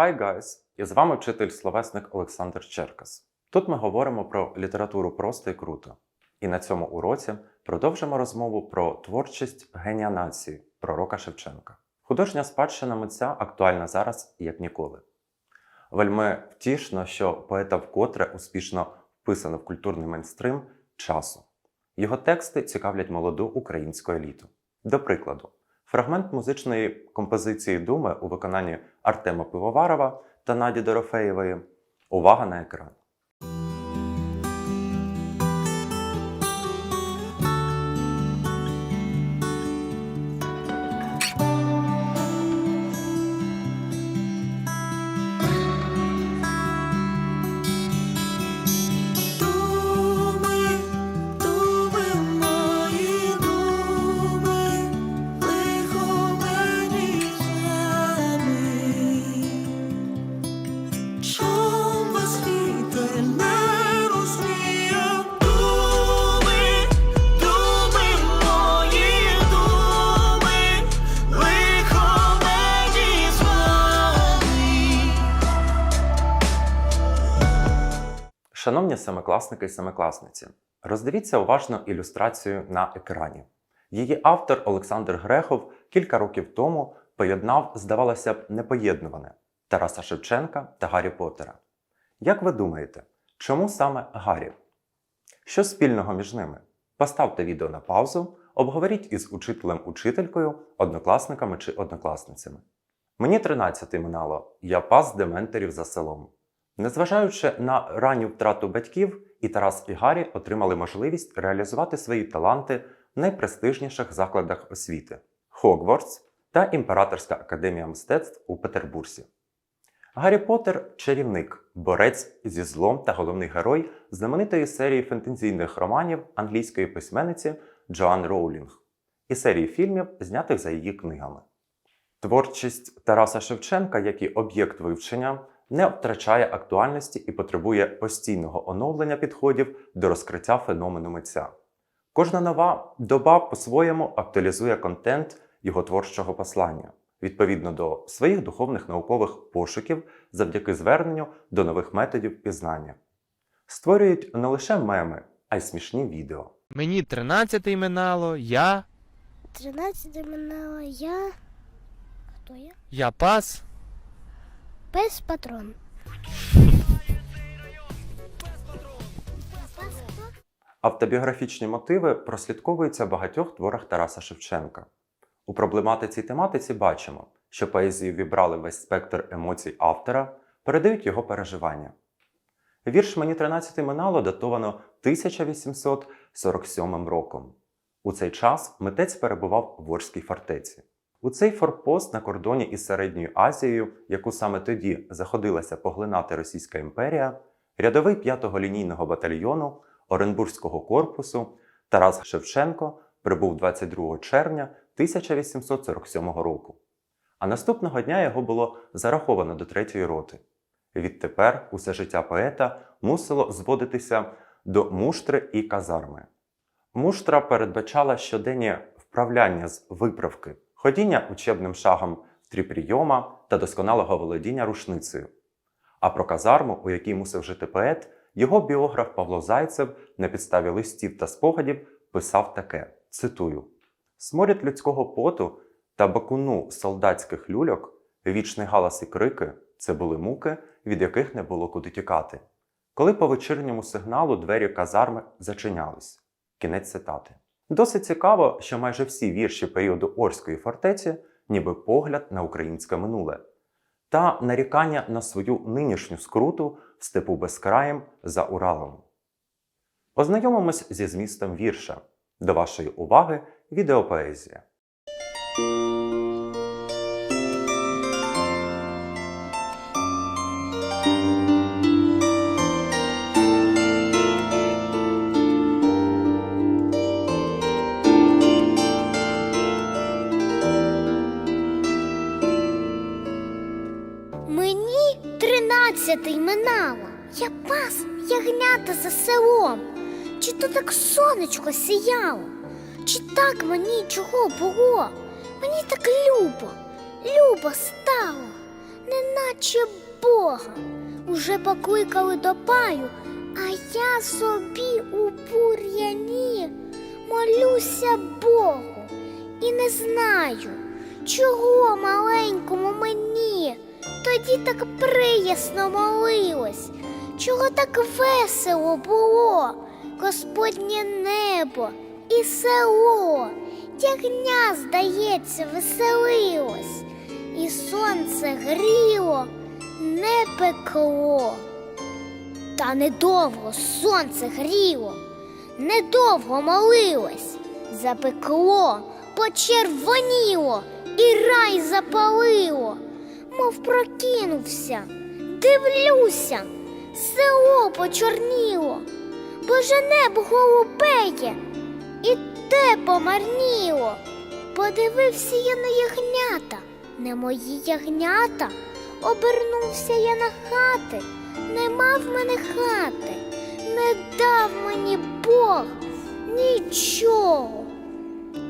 Hi guys! І з вами вчитель-словесник Олександр Черкас. Тут ми говоримо про літературу просто і круто. І на цьому уроці продовжимо розмову про творчість генія нації пророка Шевченка. Художня спадщина митця актуальна зараз як ніколи. Вельми втішно, що поета вкотре успішно вписано в культурний мейнстрим часу. Його тексти цікавлять молоду українську еліту. До прикладу, фрагмент музичної композиції Думи у виконанні Артема Пивоварова та Наді Дорофеєвої. Увага на екран. Шановні семикласники і семикласниці, роздивіться уважно ілюстрацію на екрані. Її автор Олександр Грехов кілька років тому поєднав, здавалося б, непоєднуване Тараса Шевченка та Гаррі Поттера. Як ви думаєте, чому саме Гаррі? Що спільного між ними? Поставте відео на паузу, обговоріть із учителем-учителькою, однокласниками чи однокласницями. Мені 13 минало, я пас дементорів за селом. Незважаючи на ранню втрату батьків, і Тарас і Гаррі отримали можливість реалізувати свої таланти в найпрестижніших закладах освіти Хогвартс та Імператорська академія мистецтв у Петербурзі. Гаррі Поттер – чарівник, борець зі злом та головний герой знаменитої серії фентезійних романів англійської письменниці Джоан Роулінг і серії фільмів, знятих за її книгами. Творчість Тараса Шевченка, як і об'єкт вивчення, не втрачає актуальності і потребує постійного оновлення підходів до розкриття феномену митця. Кожна нова доба по-своєму актуалізує контент його творчого послання відповідно до своїх духовних наукових пошуків завдяки зверненню до нових методів пізнання. Створюють не лише меми, а й смішні відео. Мені 13 минало, я. 13 минала я. Хто я? Я пас. Пес патрон. Автобіографічні мотиви прослідковуються в багатьох творах Тараса Шевченка. У проблематиці тематиці бачимо, що поезію вібрали весь спектр емоцій автора, передають його переживання. Вірш Мені 13 минало датовано 1847 роком. У цей час митець перебував в Орській фортеці. У цей форпост на кордоні із Середньою Азією, яку саме тоді заходилася поглинати Російська імперія, рядовий 5-го лінійного батальйону Оренбурзького корпусу Тарас Шевченко прибув 22 червня 1847 року. А наступного дня його було зараховано до третьої роти. Відтепер усе життя поета мусило зводитися до муштри і казарми. Муштра передбачала щоденні вправляння з виправки, ходіння учебним шагом в три прийома та досконалого володіння рушницею. А про казарму, у якій мусив жити поет, його біограф Павло Зайцев на підставі листів та спогадів писав таке: цитую: Сморід людського поту та бакуну солдатських люльок, вічний галас і крики це були муки, від яких не було куди тікати. Коли по вечірньому сигналу двері казарми зачинялись. Кінець цитати. Досить цікаво, що майже всі вірші періоду Орської фортеці ніби погляд на українське минуле та нарікання на свою нинішню скруту в степу безкраєм за Уралом. Ознайомимось зі змістом вірша. До вашої уваги відеопоезія. Мені тринадцятий минало. Я пас ягнята за селом. Чи то так сонечко сіяло? Чи так мені чого було? Мені так любо, любо стало. неначе Бога. Уже покликали до паю, а я собі у бур'яні молюся Богу і не знаю, чого маленькому мені тоді так приясно молилось, чого так весело було, Господнє небо і село, ягня, здається, веселилось, і сонце гріло, не пекло. Та недовго сонце гріло, недовго молилось, запекло, почервоніло і рай запалило, мов прокинувся, дивлюся, село почорніло, боже небо голубеє, і те помарніло. Подивився я на ягнята, не мої ягнята, обернувся я на хати, нема в мене хати, не дав мені Бог нічого.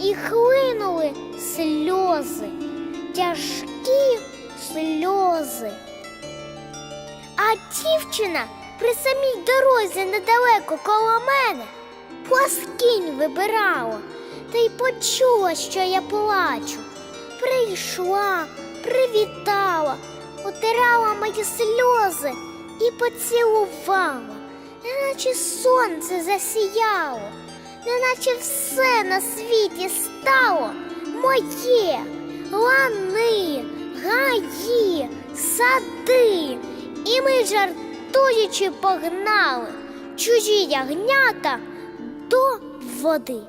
І хлинули сльози, тяжкі сльози. А дівчина при самій дорозі недалеко коло мене пласкінь вибирала, та й почула, що я плачу. Прийшла, привітала, утирала мої сльози і поцілувала, неначе сонце засіяло, неначе все на світі стало моє, лани, гаї, сади, і ми, жартуючи, погнали чужі ягнята до води.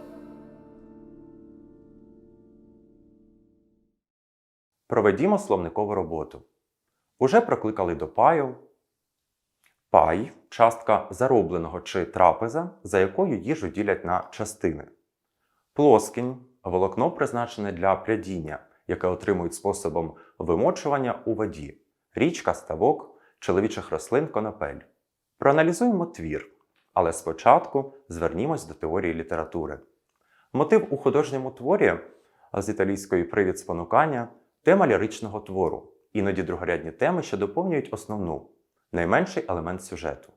Проведімо словникову роботу. Уже прокликали до паю. Пай частка заробленого чи трапеза, за якою їжу ділять на частини. Плоскінь волокно призначене для прядіння, яке отримують способом вимочування у воді, річка, ставок, чоловічих рослин, конопель. Проаналізуємо твір, але спочатку звернімось до теорії літератури. Мотив у художньому творі з італійської привід спонукання тема ліричного твору, іноді другорядні теми, що доповнюють основну, найменший елемент сюжету.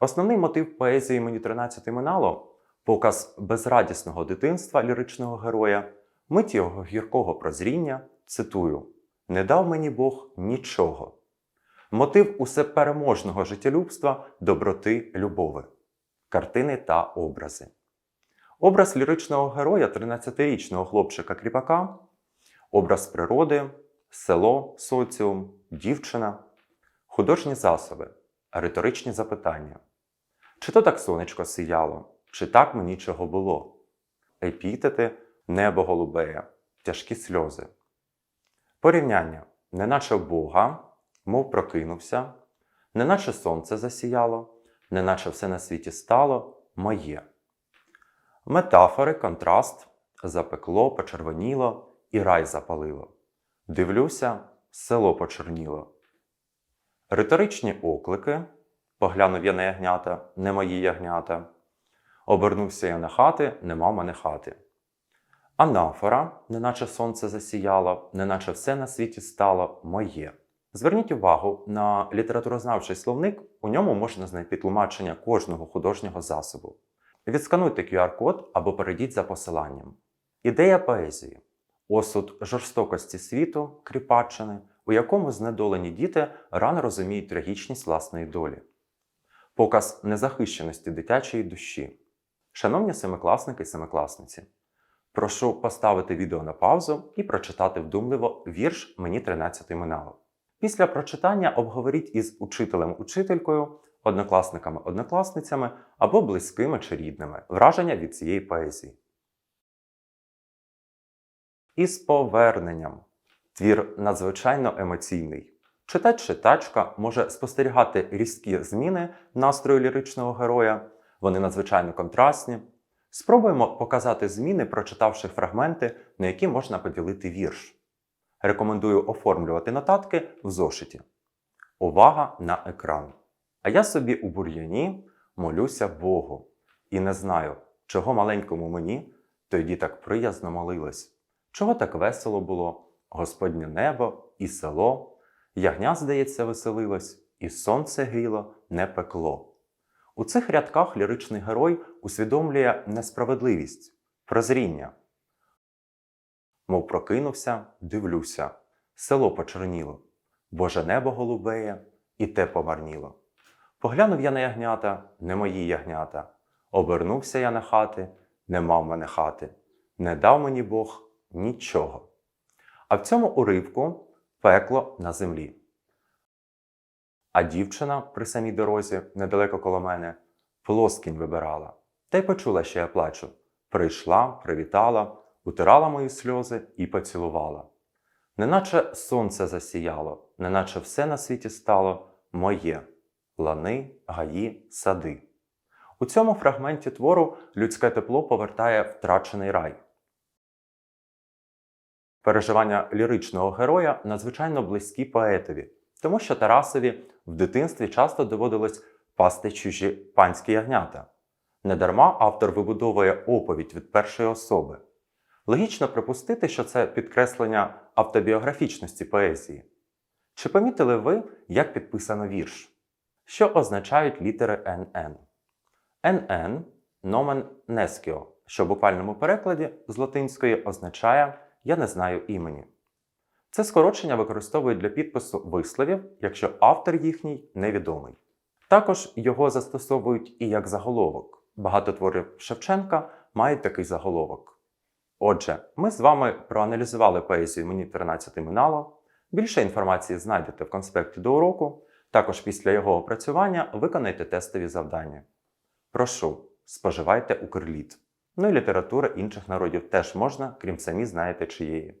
Основний мотив поезії мені 13 минало показ безрадісного дитинства ліричного героя, мить його гіркого прозріння, цитую: Не дав мені Бог нічого. Мотив усепереможного життєлюбства, доброти, любови, картини та образи. Образ ліричного героя 13-річного хлопчика кріпака, образ природи, село, соціум, дівчина, художні засоби, риторичні запитання. Чи то так сонечко сіяло, чи так мені чого було? Епітети, небо голубеє, тяжкі сльози. Порівняння, неначе Бога, мов прокинувся, неначе сонце засіяло, неначе все на світі стало моє. Метафори, контраст, запекло, почервоніло і рай запалило. Дивлюся, село почорніло. Риторичні оклики поглянув я на ягнята, не мої ягнята. Обернувся я на хати, нема мене хати. Анафора, неначе сонце засіяло, неначе все на світі стало моє. Зверніть увагу на літературознавчий словник, у ньому можна знайти тлумачення кожного художнього засобу. Відскануйте QR-код або перейдіть за посиланням. Ідея поезії осуд жорстокості світу, кріпаччини, у якому знедолені діти рано розуміють трагічність власної долі, показ незахищеності дитячої душі. Шановні семикласники і семикласниці, прошу поставити відео на паузу і прочитати вдумливо вірш Мені 13 минало. Після прочитання обговоріть із учителем-учителькою, однокласниками-однокласницями або близькими чи рідними враження від цієї поезії. Із поверненням. Твір надзвичайно емоційний. Читач-читачка може спостерігати різкі зміни настрою ліричного героя, вони надзвичайно контрастні. Спробуємо показати зміни, прочитавши фрагменти, на які можна поділити вірш. Рекомендую оформлювати нотатки в зошиті. Увага на екран. А я собі у бур'яні молюся Богу. І не знаю, чого маленькому мені тоді так приязно молилось, чого так весело було Господнє небо і село, Ягня, здається, веселилось, і сонце гріло, не пекло. У цих рядках ліричний герой усвідомлює несправедливість, прозріння. Мов прокинувся, дивлюся, село почорніло, Боже небо голубеє, і те помарніло. Поглянув я на ягнята, не мої ягнята. Обернувся я на хати, нема в мене хати. Не дав мені Бог нічого. А в цьому уривку пекло на землі. А дівчина при самій дорозі, недалеко коло мене, плоскінь вибирала. Та й почула, що я плачу. Прийшла, привітала, утирала мої сльози і поцілувала. Неначе сонце засіяло, неначе все на світі стало моє лани, гаї, сади. У цьому фрагменті твору людське тепло повертає втрачений рай. Переживання ліричного героя надзвичайно близькі поетові, тому що Тарасові в дитинстві часто доводилось пасти чужі панські ягнята. Недарма автор вибудовує оповідь від першої особи. Логічно припустити, що це підкреслення автобіографічності поезії. Чи помітили ви, як підписано вірш? Що означають літери НН? НН nomen neskio, що в буквальному перекладі з латинської означає Я не знаю імені. Це скорочення використовують для підпису висловів, якщо автор їхній невідомий. Також його застосовують і як заголовок. Багато творів Шевченка мають такий заголовок. Отже, ми з вами проаналізували поезію Мені 13 минало. Більше інформації знайдете в конспекті до уроку. Також після його опрацювання виконайте тестові завдання. Прошу, споживайте укрліт. Ну і література інших народів теж можна, крім самі знаєте чиєї.